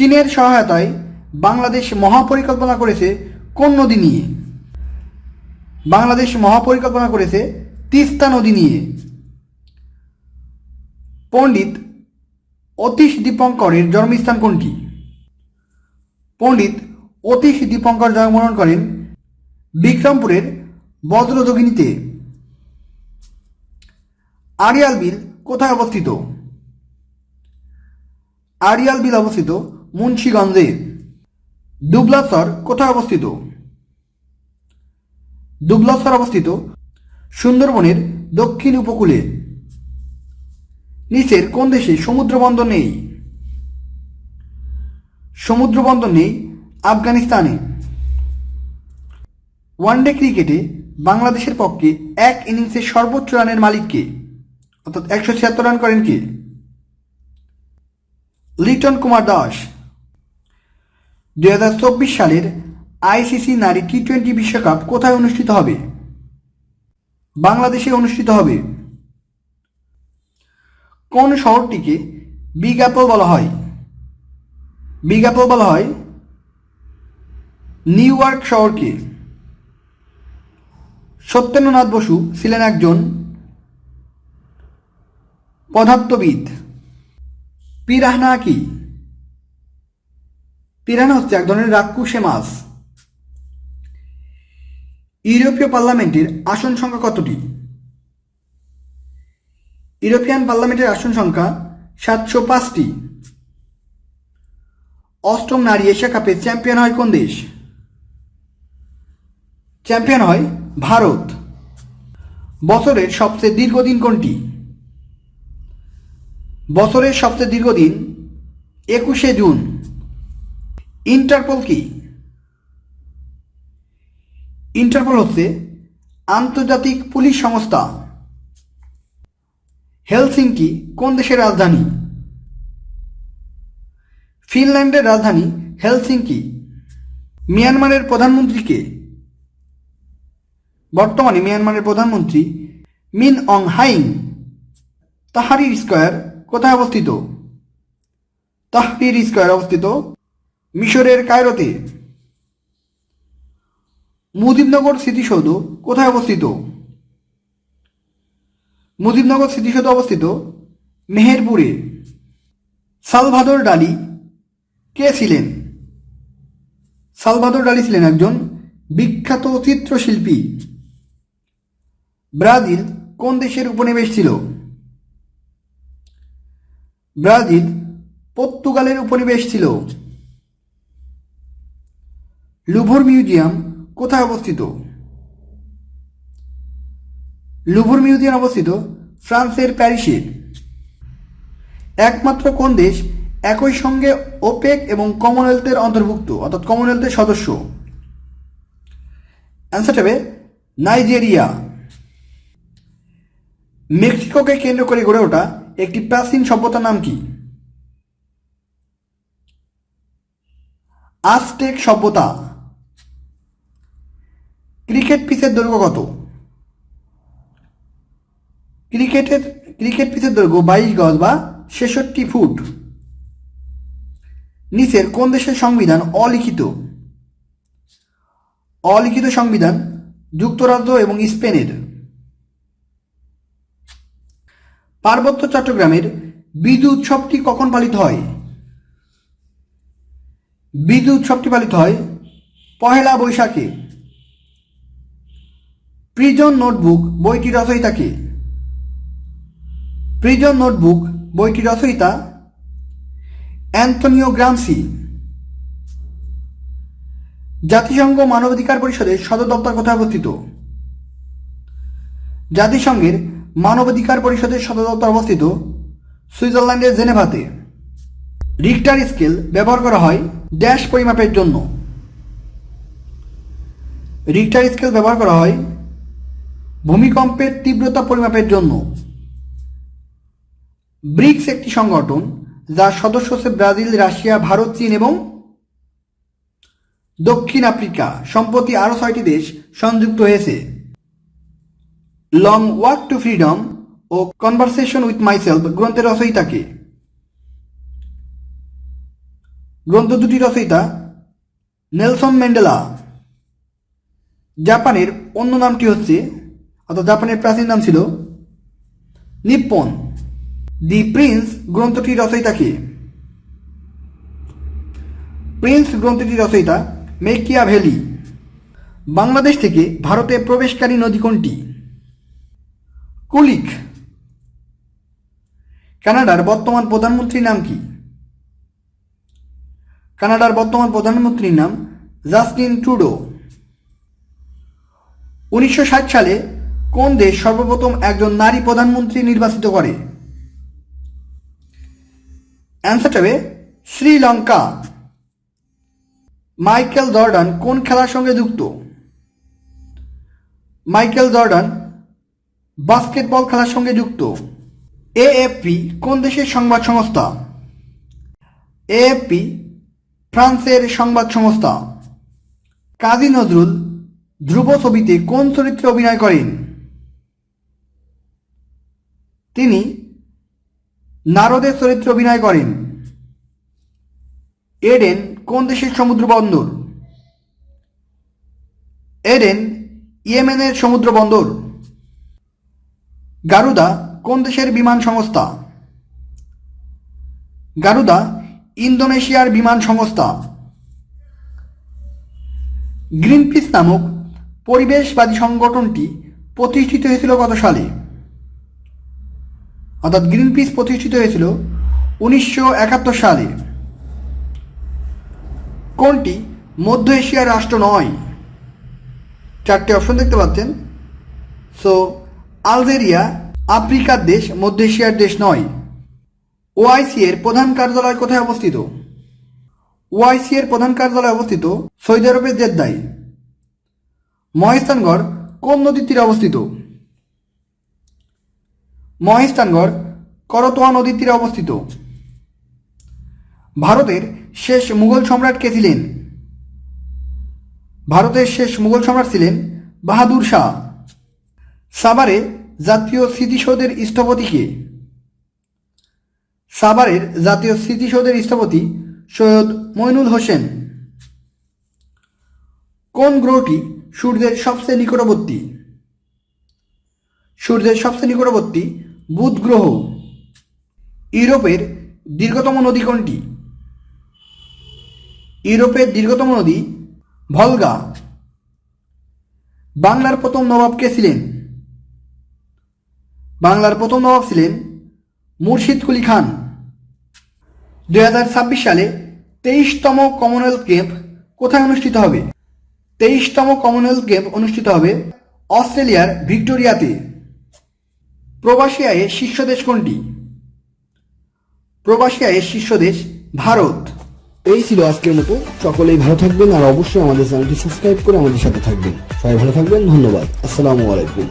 চীনের সহায়তায় বাংলাদেশ মহাপরিকল্পনা করেছে কোন নদী নিয়ে। বাংলাদেশ মহাপরিকল্পনা করেছে তিস্তা নদী নিয়ে। পণ্ডিত অতীশ দীপঙ্করের জন্মস্থান কোনটি? পণ্ডিত অতীশ দীপঙ্কর জন্মগ্রহণ করেন বিক্রমপুরের বজ্রযোগিনীতে। আরিয়াল বিল কোথায় অবস্থিত? আরিয়াল বিল অবস্থিত মুন্সীগঞ্জে। দুবলাসর কোথায় অবস্থিত? দুবলাসর অবস্থিত সুন্দরবনের দক্ষিণ উপকূলে। নিচের কোন দেশে সমুদ্র বন্দর নেই? সমুদ্র বন্দর নেই আফগানিস্তানে। ওয়ানডে ক্রিকেটে বাংলাদেশের পক্ষে এক ইনিংসে সর্বোচ্চ রানের মালিককে, অর্থাৎ একশো ছিয়াত্তর রান করেন কে? লিটন কুমার দাস। দুই হাজার চব্বিশ সালের আইসিসি নারী টি টোয়েন্টি বিশ্বকাপ কোথায় অনুষ্ঠিত হবে? বাংলাদেশে অনুষ্ঠিত হবে। কোন শহরটিকে বিগ বলা হয়? বিগ বলা হয় নিউ ইয়র্ক শহরকে। সত্যেন্দ্রনাথ বসু ছিলেন একজন পদার্থবিদ। পিরাহনা কি? পিরাহনা হচ্ছে এক ধরনের রাক্ষুসে মাছ। ইউরোপীয় পার্লামেন্টের আসন সংখ্যা কতটি? ইউরোপিয়ান পার্লামেন্টের আসন সংখ্যা সাতশো পাঁচটি। অষ্টম নারী এশিয়া কাপে চ্যাম্পিয়ন হয় কোন দেশ? চ্যাম্পিয়ন হয় ভারত। বছরের সবচেয়ে দীর্ঘদিন কোনটি? বছরের সবচেয়ে দীর্ঘদিন একুশে জুন। ইন্টারপোল কি? ইন্টারপোল হচ্ছে আন্তর্জাতিক পুলিশ সংস্থা। হেলসিঙ্কি কোন দেশের রাজধানী? ফিনল্যান্ডের রাজধানী হেলসিঙ্কি। মিয়ানমারের প্রধানমন্ত্রীকে বর্তমানে মিয়ানমারের প্রধানমন্ত্রী মিন অং হাইং। তাহারির স্কোয়ার কোথায় অবস্থিত? তাহরির স্কোয়ার অবস্থিত মিশরের কায়রোতে। মুজিবনগর স্মৃতিসৌধ কোথায় অবস্থিত? মুজিবনগর স্মৃতিসৌধ অবস্থিত মেহেরপুরে। সালভাদর ডালি কে ছিলেন? সালভাদর ডালি ছিলেন একজন বিখ্যাত চিত্রশিল্পী। ব্রাজিল কোন দেশের উপনিবেশ ছিল? ব্রাজিল পর্তুগালের উপনিবেশ ছিল। লুভর মিউজিয়াম কোথায় অবস্থিত? লুভর মিউজিয়াম অবস্থিত ফ্রান্সের প্যারিসে। একমাত্র কোন দেশ একই সঙ্গে ওপেক এবং কমনওয়েলথের অন্তর্ভুক্ত, অর্থাৎ কমনওয়েলথের সদস্য? অ্যান্সার হবে নাইজেরিয়া। মেক্সিকোকে কেন্দ্র করে গড়ে ওঠা একটি প্রাচীন সভ্যতার নাম কি? আজটেক সভ্যতা। ক্রিকেট পিচের দৈর্ঘ্য কত? ক্রিকেটের, ক্রিকেট পিচের দৈর্ঘ্য বাইশ গজ বা ছেষট্টি ফুট। নিচের কোন দেশের সংবিধান অলিখিত? অলিখিত সংবিধান যুক্তরাজ্য এবং স্পেনের। পার্বত্য চট্টগ্রামের বিজু উৎসবটি কখন পালিত হয়? বিজু উৎসবটি পালিত হয় পহেলা বৈশাখে। প্রিজন নোটবুক বইটি রচয়িতাকে প্রিজন নোটবুক বইটি রচয়িতা অ্যান্থনিও গ্রামসি জাতিসংঘ মানবাধিকার পরিষদের সদর দপ্তর কোথায় অবস্থিত জাতিসংঘের মানবাধিকার পরিষদের সদর দপ্তর অবস্থিত সুইজারল্যান্ডের জেনেভাতে রিক্টার স্কেল ব্যবহার করা হয় ড্যাশ পরিমাপের জন্য। রিক্টার স্কেল ব্যবহার করা হয় ভূমিকম্পের তীব্রতা পরিমাপের জন্য। ব্রিক্স একটি সংগঠন যার সদস্য হচ্ছে ব্রাজিল, রাশিয়া, ভারত, চীন এবং দক্ষিণ আফ্রিকা। সম্প্রতি আরও ছয়টি দেশ সংযুক্ত হয়েছে। লং ওয়াক টু ফ্রিডম ও কনভারসেশন উইথ মাইসেলফ গ্রন্থের রচয়িতাকে। গ্রন্থ দুটি রচয়িতা নেলসন ম্যান্ডেলা। জাপানের অন্য নামটি হচ্ছে অর্থাৎ জাপানের প্রাচীন নাম ছিল নিপ্পন। দি প্রিন্স গ্রন্থটি রচয়িতা কে? প্রিন্স গ্রন্থটি রচয়িতা মেকিয়া ভ্যালি বাংলাদেশ থেকে ভারতে প্রবেশকারী নদী কোনটি? কুলিক। কানাডার বর্তমান প্রধানমন্ত্রীর নাম কি? কানাডার বর্তমান প্রধানমন্ত্রীর নাম জাস্টিন ট্রুডো। উনিশশো ষাট সালে কোন দেশ সর্বপ্রথম একজন নারী প্রধানমন্ত্রী নির্বাচিত করে? অ্যান্সারটা হবে শ্রীলঙ্কা। মাইকেল জর্ডান কোন খেলার সঙ্গে যুক্ত? মাইকেল জর্ডান বাস্কেটবল খেলার সঙ্গে যুক্ত। এএফপি কোন দেশের সংবাদ সংস্থা? এএফপি ফ্রান্সের সংবাদ সংস্থা। কাজী নজরুল ধ্রুব ছবিতে কোন চরিত্রে অভিনয় করেন? তিনি নারদের চরিত্রে অভিনয় করেন। এডেন কোন দেশের সমুদ্র বন্দর? এডেন ইয়েমেনের সমুদ্র বন্দর। গারুদা কোন দেশের বিমান সংস্থা? গারুদা ইন্দোনেশিয়ার বিমান সংস্থা। গ্রিনপিস নামক পরিবেশবাদী সংগঠনটি প্রতিষ্ঠিত হয়েছিল কত সালে। অর্থাৎ গ্রিন পিস প্রতিষ্ঠিত হয়েছিল উনিশশো একাত্তর সালে। কোনটি মধ্য এশিয়ার রাষ্ট্র নয়? চারটে অপশন দেখতে পাচ্ছেন। সো আলজেরিয়া আফ্রিকার দেশ, মধ্য এশিয়ার দেশ নয়। ওআইসি এর প্রধান কার্যালয় কোথায় অবস্থিত? ওআইসি এর প্রধান কার্যালয় অবস্থিত সৌদি আরবের জেদ্দায়। মহেস্তানগড় কোন নদীর তীরে অবস্থিত? মহেস্তানগড় করতোয়া নদীর তীরে অবস্থিত। ভারতের শেষ মুঘল সম্রাট কে ছিলেন? ভারতের শেষ মুঘল সম্রাট ছিলেন বাহাদুর শাহ। সাভারে জাতীয় স্মৃতিসৌধের স্থপতি কে? সাভারের জাতীয় স্মৃতিসৌধের স্থপতি সৈয়দ মইনুল হোসেন। কোন গ্রহটি সূর্যের সবচেয়ে নিকটবর্তী? সূর্যের সবচেয়ে নিকটবর্তী বুধ গ্রহ ইউরোপের দীর্ঘতম নদী কোনটি? ইউরোপের দীর্ঘতম নদী ভলগা। বাংলার প্রথম নবাব কে ছিলেন? বাংলার প্রথম নবাব ছিলেন মুর্শিদ কুলি খান। দু হাজার ছাব্বিশ সালে তেইশতম কমনওয়েলথ গেমস কোথায় অনুষ্ঠিত হবে? তেইশতম কমনওয়েলথ গেম অনুষ্ঠিত হবে অস্ট্রেলিয়ার ভিক্টোরিয়াতে। প্রবাসী আয়ের শীর্ষ দেশ কোনটি? প্রবাসী আয়ের শীর্ষ দেশ ভারত। এই ছিল আজকের মতো। সকলেই ভালো থাকবেন আর অবশ্যই আমাদের চ্যানেলটি সাবস্ক্রাইব করে আমাদের সাথে থাকবেন। সবাই ভালো থাকবেন। ধন্যবাদ। আসসালামু আলাইকুম।